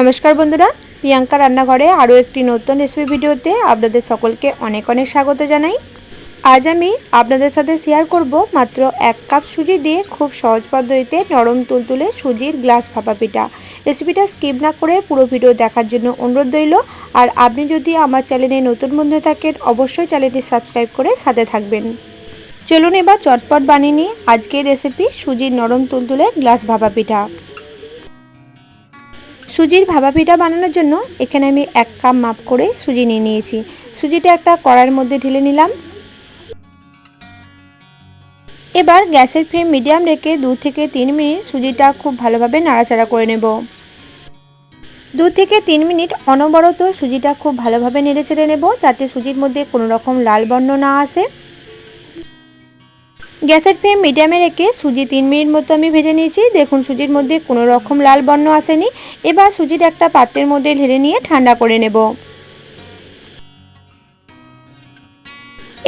নমস্কার বন্ধুরা, প্রিয়াঙ্কা রান্নাঘরে আরও একটি নতুন রেসিপি ভিডিওতে আপনাদের সকলকে অনেক অনেক স্বাগত জানাই। আজ আমি আপনাদের সাথে শেয়ার করব মাত্র এক কাপ সুজি দিয়ে খুব সহজ পদ্ধতিতে নরম তুলতুলে সুজির গ্লাস ভাপা পিঠা। রেসিপিটা স্কিপ না করে পুরো ভিডিও দেখার জন্য অনুরোধ রইল। আর আপনি যদি আমার চ্যানেলে নতুন বন্ধু থাকেন, অবশ্যই চ্যানেলটি সাবস্ক্রাইব করে সাথে থাকবেন। চলুন এবার চটপট বানিয়ে নিই আজকের রেসিপি সুজির নরম তুলতুলে গ্লাস ভাপা পিঠা। সুজির ভাবা পিঠা বানানোর জন্য এখানে আমি এক কাপ মাপ করে সুজি নিয়ে নিয়েছি। সুজিটা একটা কড়াইয়ের মধ্যে ঢেলে নিলাম। এবার গ্যাসের ফ্লেম মিডিয়াম রেখে দু থেকে তিন মিনিট সুজিটা খুব ভালোভাবে নাড়াচাড়া করে নেব। দু থেকে তিন মিনিট অনবরত সুজিটা খুব ভালোভাবে নেড়ে চেড়ে নেব যাতে সুজির মধ্যে কোনো রকম লাল বর্ণ না আসে। গ্যাসের ফ্লেম মিডিয়ামে রেখে সুজি তিন মিনিট মতো আমি ভেজে নিয়েছি। দেখুন, সুজির মধ্যে কোনো রকম লাল বর্ণ আসেনি। এবার সুজির একটা পাত্রের মধ্যে ঢেলে নিয়ে ঠান্ডা করে নেব।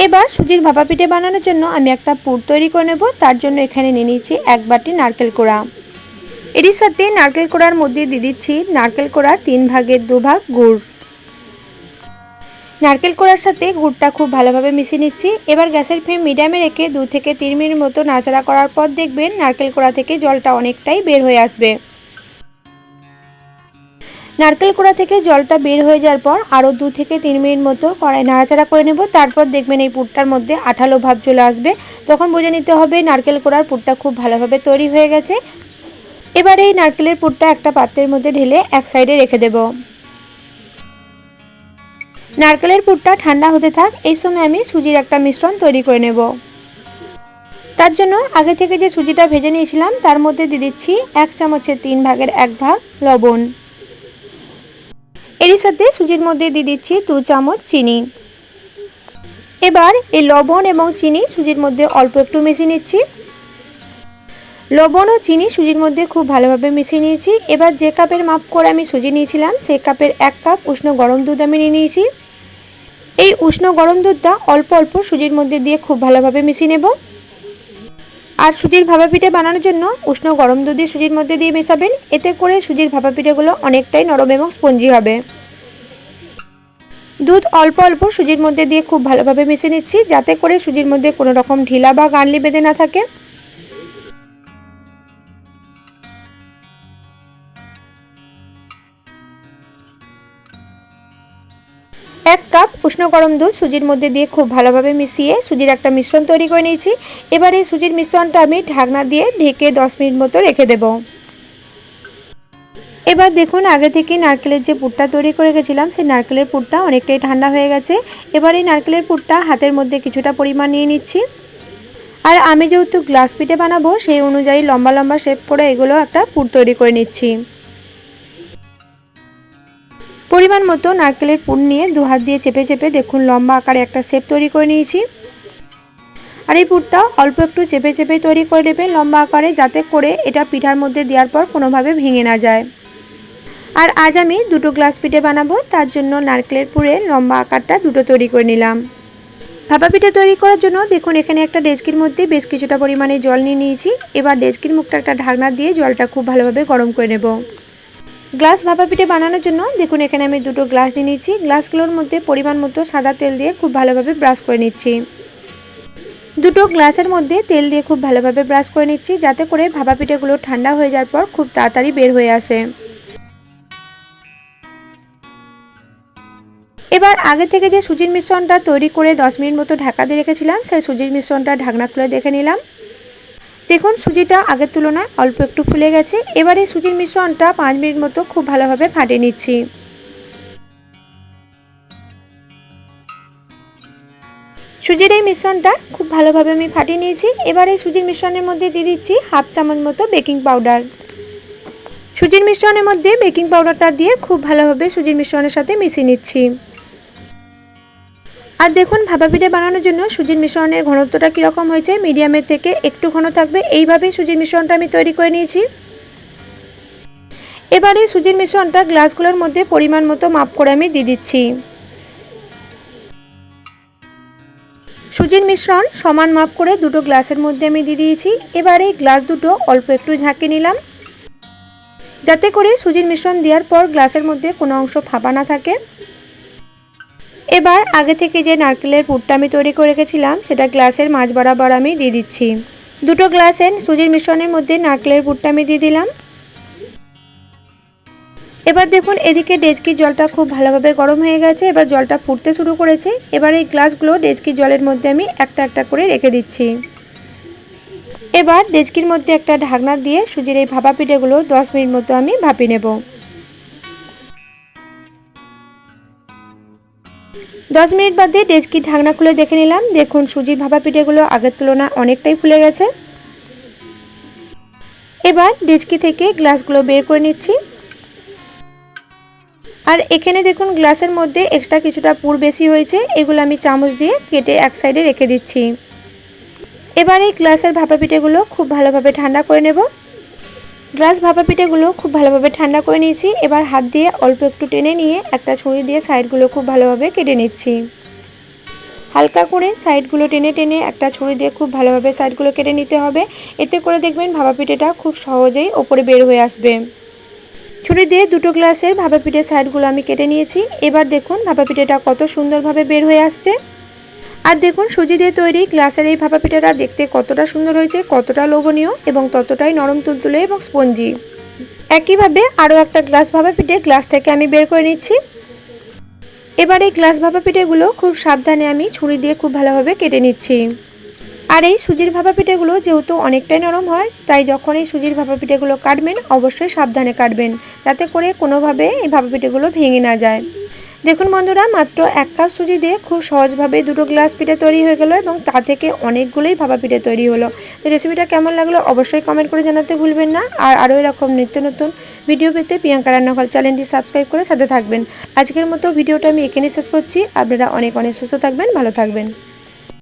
এবার সুজির ভাপা পিঠে বানানোর জন্য আমি একটা পুর তৈরি করে নেব। তার জন্য এখানে নিয়ে নিয়েছি এক বাটি নারকেল কোড়া। এরই সাথে নারকেল কোড়ার মধ্যে দিয়ে দিচ্ছি নারকেল কোড়া তিন ভাগের দু ভাগ গুড়। নারকেল কোড়ার সাথে গুড়টা খুব ভালোভাবে মিশিয়ে নিচ্ছি। এবার গ্যাসের ফ্লেম মিডিয়ামে রেখে দু থেকে তিন মিনিট মতো নাড়াচাড়া করার পর দেখবেন নারকেল কোড়া থেকে জলটা অনেকটাই বের হয়ে আসবে। নারকেল কোড়া থেকে জলটা বের হয়ে যাওয়ার পর আরও দু থেকে তিন মিনিট মতো কড়াই নাড়াচাড়া করে নেব। তারপর দেখবেন এই পুরটার মধ্যে আঠালো ভাব চলে আসবে। তখন বুঝে নিতে হবে নারকেল কোড়ার পুরটা খুব ভালোভাবে তৈরি হয়ে গেছে। এবার এই নারকেলের পুরটা একটা পাত্রের মধ্যে ঢেলে এক সাইডে রেখে দেবো। নারকেলের পুরটা ঠান্ডা হতে থাক, এই সময় আমি সুজির একটা মিশ্রণ তৈরি করে নেব। তার জন্য আগে থেকে যে সুজিটা ভেজে নিয়েছিলাম, তার মধ্যে দিয়ে দিচ্ছি এক চামচের তিন ভাগের এক ভাগ লবণ। এরই সাথে সুজির মধ্যে দিয়ে দিচ্ছি দু চামচ চিনি। এবার এই লবণ এবং চিনি সুজির মধ্যে অল্প একটু মিশিয়ে নিচ্ছি। লবণ ও চিনি সুজির মধ্যে খুব ভালোভাবে মিশিয়ে নিয়েছি। এবার যে কাপের মাপ করে আমি সুজি নিয়েছিলাম, সেই কাপের এক কাপ উষ্ণ গরম দুধ আমি নিয়ে নিয়েছি। এই উষ্ণ গরম দুধটা অল্প অল্প সুজির মধ্যে দিয়ে খুব ভালোভাবে মিশিয়ে নেব। আর সুজির ভাপা পিঠে বানানোর জন্য উষ্ণ গরম দুধ সুজির মধ্যে দিয়ে মেশাবেন। এতে করে সুজির ভাপা পিঠেগুলো অনেকটাই নরম এবং স্পঞ্জি হবে। দুধ অল্প অল্প সুজির মধ্যে দিয়ে খুব ভালোভাবে মিশিয়ে নিচ্ছি। যাতে করে সুজির মধ্যে কোনো রকম ঢিলা বা গানলি বেঁধে না থাকে। এক কাপ উষ্ণ গরম দুধ সুজির মধ্যে দিয়ে খুব ভালোভাবে মিশিয়ে সুজির একটা মিশ্রণ তৈরি করে নিয়েছি। এবার এই সুজির মিশ্রণটা আমি ঢাকনা দিয়ে ঢেকে দশ মিনিট মতো রেখে দেব। এবার দেখুন, আগে থেকে নারকেলের যে পুরটা তৈরি করে গেছিলাম সেই নারকেলের পুরটা অনেকটাই ঠান্ডা হয়ে গেছে। এবার এই নারকেলের পুরটা হাতের মধ্যে কিছুটা পরিমাণ নিয়ে নিচ্ছি। আর আমি যেহেতু গ্লাস পিঠে বানাবো, সেই অনুযায়ী লম্বা লম্বা শেপ করে এগুলো একটা পুর তৈরি করে নিচ্ছি। পরিমাণ মতো নারকেলের পুর নিয়ে দু হাত দিয়ে চেপে চেপে দেখুন লম্বা আকারে একটা শেপ তৈরি করে নিয়েছি। আর এই পুরটা অল্প একটু চেপে চেপে তৈরি করে নেবেন লম্বা আকারে যাতে করে এটা পিঠার মধ্যে দেওয়ার পর কোনোভাবে ভেঙে না যায়। আর আজ আমি দুটো গ্লাস পিঠে বানাবো, তার জন্য নারকেলের পুরে লম্বা আকারটা দুটো তৈরি করে নিলাম। ভাপা পিঠে তৈরি করার জন্য দেখুন এখানে একটা ডেস্কির মধ্যে বেশ কিছুটা পরিমাণে জল নিয়ে নিয়েছি। এবার ডেস্কির মুখটা একটা ঢাকনা দিয়ে জলটা খুব ভালোভাবে গরম করে নেব। গ্লাস ভাপা পিঠে বানানোর জন্য দেখুন, এখানে আমি দুটো গ্লাস নিয়ে নিচ্ছি গ্লাসগুলোর মধ্যে পরিমাণ মতো সাদা তেল দিয়ে খুব ভালোভাবে ব্রাশ করে নিচ্ছি। দুটো গ্লাসের মধ্যে তেল দিয়ে খুব ভালোভাবে ব্রাশ করে নিচ্ছি, যাতে করে ভাপা পিঠেগুলো ঠান্ডা হয়ে যাওয়ার পর খুব তাড়াতাড়ি বের হয়ে আসে। এবার আগে থেকে যে সুজির মিশ্রণটা তৈরি করে দশ মিনিট মতো ঢাকা দিয়ে রেখেছিলাম, সেই সুজির মিশ্রণটা ঢাকনা খুলে দেখে নিলাম। দেখুন, সুজিটা আগের তুলনায় অল্প একটু ফুলে গেছে। এবারে সুজির মিশ্রণটা পাঁচ মিনিট মতো খুব ভালোভাবে ফাটিয়ে নিচ্ছি। সুজির এই মিশ্রণটা খুব ভালোভাবে আমি ফাটিয়ে নিয়েছি। এবার সুজির মিশ্রণের মধ্যে দিয়ে দিচ্ছি হাফ চামচ মতো বেকিং পাউডার। সুজির মিশ্রণের মধ্যে বেকিং পাউডারটা দিয়ে খুব ভালোভাবে সুজির মিশ্রণের সাথে মিশিয়ে নিচ্ছি। আর দেখুন, ভাপা পিঠে বানানোর জন্য সুজির মিশ্রণের ঘনত্বটা কীরকম হয়েছে, মিডিয়ামের থেকে একটু ঘন থাকবে, এইভাবেই সুজির মিশ্রণটা আমি তৈরি করে নিয়েছি। এবারে সুজির মিশ্রণটা গ্লাসগুলোর মধ্যে পরিমাণ মতো মাপ করে আমি দিয়ে দিচ্ছি। সুজির মিশ্রণ সমান মাপ করে দুটো গ্লাসের মধ্যে আমি দিয়ে দিয়েছি। এবারে গ্লাস দুটো অল্প একটু ঝাঁকে নিলাম। যাতে করে সুজির মিশ্রণ দেওয়ার পর গ্লাসের মধ্যে কোনো অংশ ফাঁপা না থাকে। এবার আগে থেকে যে নারকেলের পুরটা আমি তৈরি করে রেখেছিলাম, সেটা গ্লাসের মাঝ বরাবর আমি দিয়ে দিচ্ছি। দুটো গ্লাসে সুজির মিশ্রণের মধ্যে নারকেলের পুরটা আমি দিয়ে দিলাম। এবার দেখুন, এদিকে ডেচকির জলটা খুব ভালোভাবে গরম হয়ে গেছে, এবার জলটা ফুটতে শুরু করেছে। এবার এই গ্লাসগুলো ডেচকির জলের মধ্যে আমি একটা একটা করে রেখে দিচ্ছি। এবার ডেচকির মধ্যে একটা ঢাকনা দিয়ে সুজির এই ভাপা পিঠেগুলো দশ মিনিট মতো আমি ভাপিয়ে নেব। দশ মিনিট বাদে ডেচকির ঢাকনা খুলে দেখে নিলাম। দেখুন, সুজির ভাপা পিঠেগুলো আগের তুলনায় অনেকটাই ফুলে গেছে। এবার ডেচকি থেকে গ্লাসগুলো বের করে নিচ্ছি। আর এখানে দেখুন, গ্লাসের মধ্যে এক্সট্রা কিছুটা পুর বেশি হয়েছে। এগুলো আমি চামচ দিয়ে কেটে এক সাইডে রেখে দিচ্ছি। এবার এই গ্লাসের ভাপা পিঠেগুলো খুব ভালোভাবে ঠান্ডা করে নেব। গ্লাস ভাপা পিঠেগুলো খুব ভালোভাবে ঠান্ডা করে নিয়েছি। এবার হাত দিয়ে অল্প একটু টেনে নিয়ে একটা ছুরি দিয়ে সাইডগুলো খুব ভালোভাবে কেটে নিচ্ছি। হালকা করে সাইডগুলো টেনে টেনে একটা ছুরি দিয়ে খুব ভালোভাবে সাইডগুলো কেটে নিতে হবে। এতে করে দেখবেন ভাপা পিঠেটা খুব সহজেই ওপরে বের হয়ে আসবে। ছুরি দিয়ে দুটো গ্লাসের ভাপা পিঠের সাইডগুলো আমি কেটে নিয়েছি। এবার দেখুন ভাপা পিঠেটা কত সুন্দরভাবে বের হয়ে আসছে। আর দেখুন সুজি দিয়ে তৈরি গ্লাসের এই ভাপা পিঠাটা দেখতে কতটা সুন্দর হয়েছে, কতটা লোভনীয় এবং ততটাই নরম তুলতুলে এবং স্পঞ্জি। একইভাবে আরও একটা গ্লাস ভাপা পিঠে গ্লাস থেকে আমি বের করে নিচ্ছি। এবার এই গ্লাস ভাপা পিঠেগুলো খুব সাবধানে আমি ছুরি দিয়ে খুব ভালোভাবে কেটে নিচ্ছি। আর এই সুজির ভাপা পিঠেগুলো যেহেতু অনেকটাই নরম হয়, তাই যখন এই সুজির ভাপা পিঠেগুলো কাটবেন, অবশ্যই সাবধানে কাটবেন, যাতে করে কোনোভাবে এই ভাপা পিঠেগুলো ভেঙে না যায়। দেখুন বন্ধুরা, মাত্র এক কাপ সুজি দিয়ে খুব সহজভাবে দুটো গ্লাস পিঠে তৈরি হয়ে গেল এবং তা থেকে অনেকগুলোই ভাবা পিঠে তৈরি হলো। তো রেসিপিটা কেমন লাগল অবশ্যই কমেন্ট করে জানাতে ভুলবেন না। আর আরও এরকম নিত্য নতুন ভিডিও পেতে প্রিয়াঙ্কা রান্নাঘর চ্যানেলটি সাবস্ক্রাইব করে সাথে থাকবেন। আজকের মতো ভিডিওটা আমি এখানে শেষ করছি। আপনারা অনেক অনেক সুস্থ থাকবেন, ভালো থাকবেন।